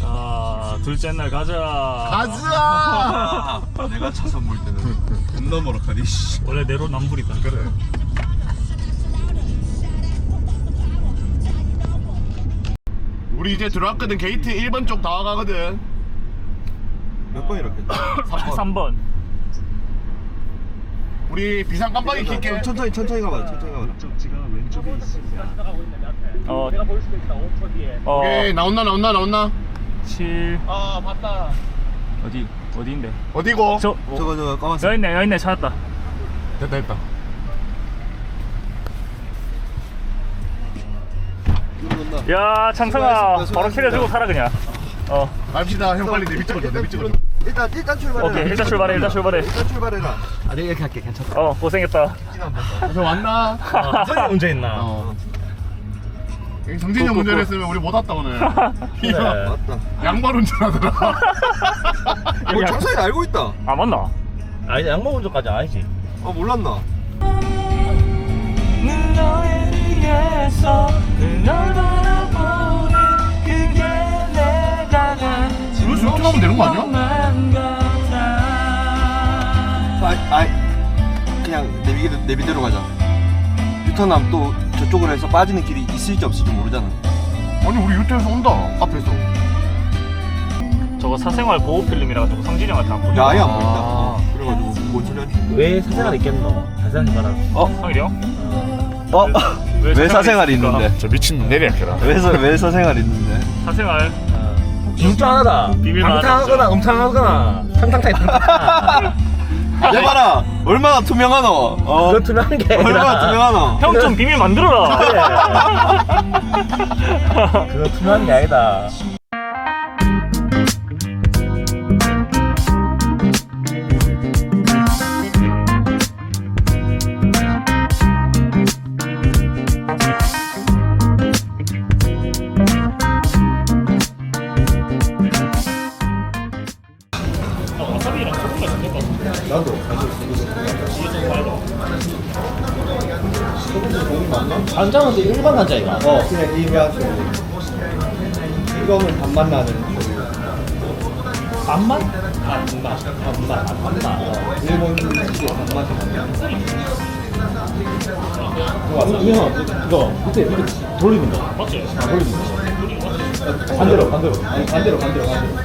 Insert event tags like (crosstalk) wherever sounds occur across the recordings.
자 둘째 날 가자. 가즈아 (laughs) 내가 차 선물 때는 겁나 머락하니 씨. 원래 내로남불이다. 그래. 우리 이제 들어왔거든. 게이트 1번 쪽다 가거든. 몇 번 이렇게? 3번. (laughs) 3번. 우리 비상 깜빡이 킬게. 천천히 천천히 가봐. 천천히 가봐 어. 어. 오케이 나온나 나온나 나온나 7. 아 봤다. 어디 어디인데? 어디고? 저 어, 저거 저거 까만색 여기 있네 여기 있네 찾았다. 됐다 됐다 야 창성아 바로 캐려주고 가라 그냥. 어. 갑시다 형 빨리 내비 찍어줘 내비 찍어줘 일단 일단 출발해 오케이 일단 출발해 일단 출발해. 일단 출발해라 아, 내가 이렇게 할게. 괜찮다. 어 고생했다. 형 왔나? (laughs) 선이 문제 있나? 어 여기 정진이 형 운전했으면 우리 못 왔다 오늘. (laughs) 형 맞다 양말 운전하더라 (laughs) 뭐 정선이 알고 있다 아 맞나? 아니, 양모 운전까지 아니지. 아 몰랐나 이거 이렇게 하면 되는 거 아니야? 아, 아 그냥 내비대로, 내비대로 가자 유턴하면 또 저쪽으로 해서 빠지는 길이 있을지 없을지 모르잖아 아니 우리 유태에서 온다 앞에서 저거 사생활 보호 필름이라 가지고 성진이 형한테 안 보내. 야 아예 안 보인다 그래가지고 뭔 소리 하지 왜 사생활 있겠노? 말하 어? 성일이 형? 어? 왜 사생활이 있을까? 있는데? 저 미친 내리학교라 왜, 사, 왜 사생활이 있는데? 사생활 진짜 하나다. 비밀만 방탕하거나 음탕하거나 탕탕탕 (laughs) 해봐라 얼마나 투명하노 어? 그건 투명한 게 얼마나 아니라 투명하노 형 좀 비밀 만들어라. 그건 투명한 게 아니다. 간장은 일반 간장이가. 어 그냥 일반 이거는 반만 나는 반만? 반만. 반만. 반만. 일본 식의 반맛이 그거 형 그거 밑에 밑에 돌리는 거. 맞지? 아 돌리는 거. 반대로 반대로. 아니 반대로 반대로 반대로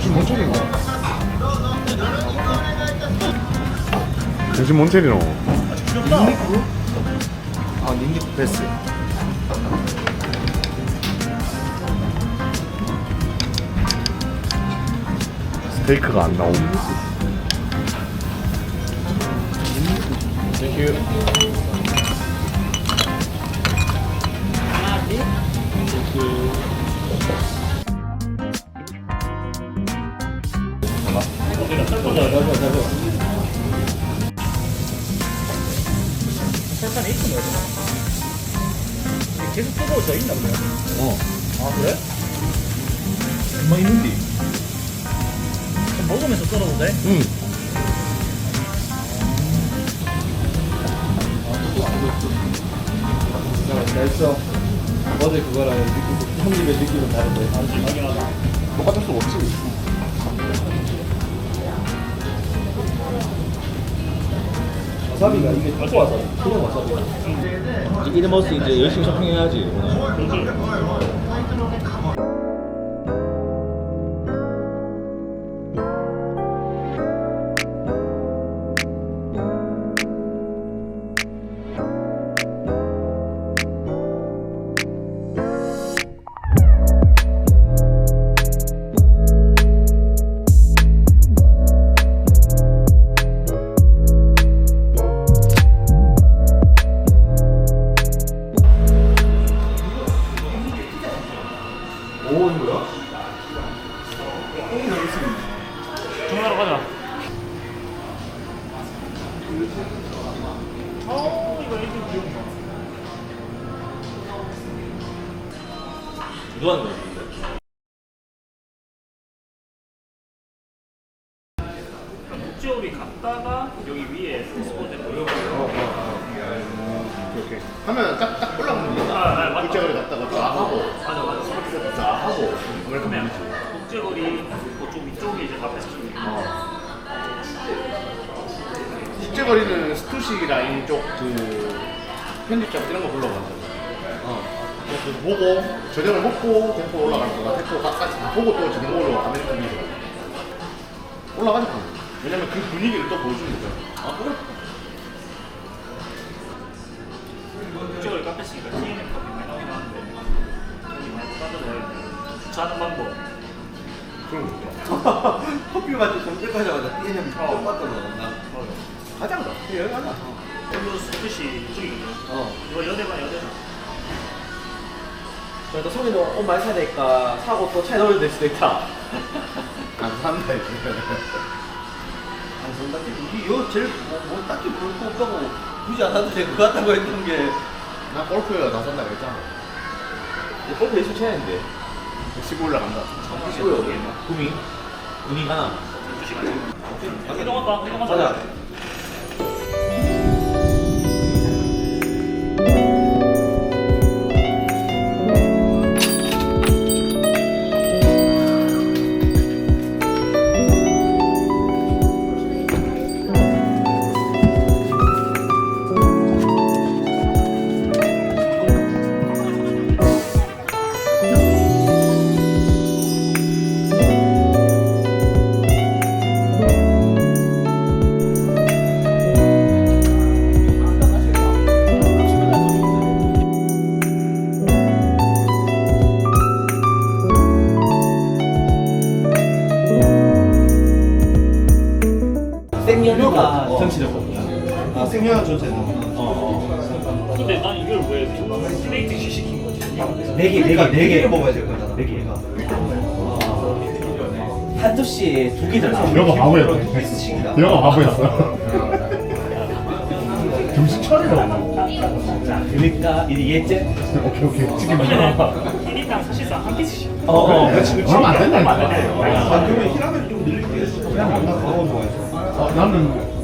지금 뭔 쪽인 거야? 정신 몬테리노 아 닌니 베스. 스테이크가 안 나옴 설탕에 있 어 넣어야 되나? 계속 뜨거워져 있나 보네. 어. 아 그래? 뭐 있는데? 좀 먹으면서 썰어도 돼? 응. 됐어 어제 그거랑 느끼고 형님의 느낌은 다른데 확인하다. 똑같을 수 없지 와사비가 이게 맞지 와서. 그냥 이래 먹을 수 이제 열심히 쇼핑해야지. 오늘. 가자. 어 이거 애들 귀엽다. 누가 하는 거야? 갔다가 여기 위에 스포츠 보여. 이렇게 하면 딱딱 올라가는 거야 아, 아 맞다. 갔다가 찌질거리는 스투시 라인 쪽 그 편집자 이런 거 불러봤어. 어. 그래서 보고 저녁을 먹고 대포 올라갈 거다. 대포 까지 다 보고 또 저녁 먹으러 아메리칸 미로 올라가니까. 왜냐면 그 분위기를 또 보여주는 거죠. 아 그래? 이쪽을 카페시니까 CNN 커피 많이 나오긴 하는데 여기 많이 빠져나와야 주차하는 방법 그런 거. (laughs) 커피 마시 점심하자마자 띠에는 좀 빠져 나 가자 그럼 여기 가자 이거 스투시 이쪽이거든. 어. 이거 여대만 여대만 그래도 성인도 옷 많이 사야 되니까 사고 또 차에 넣어야 될 수도 있다. 안 산다. 이제. 안 산다. 이거 제일 뭐, 뭐 딱히 볼 거 없다고 굳이 안 사도 될 것 같다고 했던 게. 나 골프 나 산다 그랬잖아. 골프 예술 쳐야는데. 시골 올라간다. 구미 구미 가나. 스투시 가자 이동할까? 이동하자 정치적 아 생년가 전체는 근데 난 이걸 왜 플레이트식 시킨 거지? 네개 그러니까 네개 네 개를 먹어야 될 거잖아 네 개. 한 접시에 두 개잖아. 이거 바보였다. 미스식이다 이거 바보였어. 정신 차리라고. 자, 그러니까 이제 예제. 오케이 오케이. 지금 그러면은 희리탕 사실상 한 피스씩 어, 어, 그렇지, 그렇지. 그러면 안 된다니까. 아 그러면 히라면 좀 늘릴게 그냥 나 그거 좋아해서 어, 나는. 아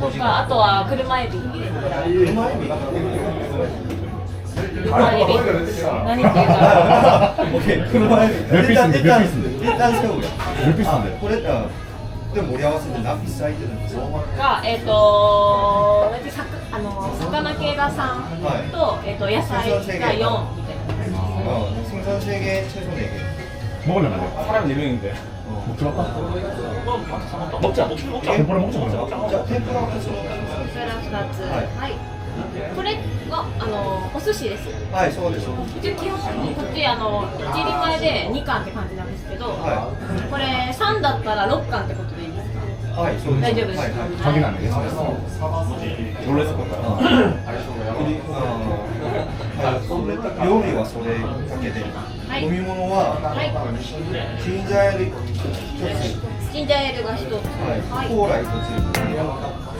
とかあとは車エビ。車エビ。何っていうか。(laughs) 車エビ。ルピスでルピスでルピスで。これで盛り合わせてナピサイってがえっ、とあの魚系が3と、えっ、と野菜が4みたいな。生産性生産性 먹으려면 안 돼. 사람 네 명인데. 먹지 말까? 먹자. 먹자 tempura 먹자 그래. じゃあ天ぷらはこちらそれら2つ。はいはい。これがあのお寿司です。はいそうです一応基本こっちあの一人前で2貫って感じなんですけど、はこれ3だったら6貫ってことでいいですかい はい、そうです。大丈夫です。鍵なんで、それ。か。料理はそれだけで、飲み物はジンジャーエール一つ、ンジャーエールが一つ、コーラ一つ。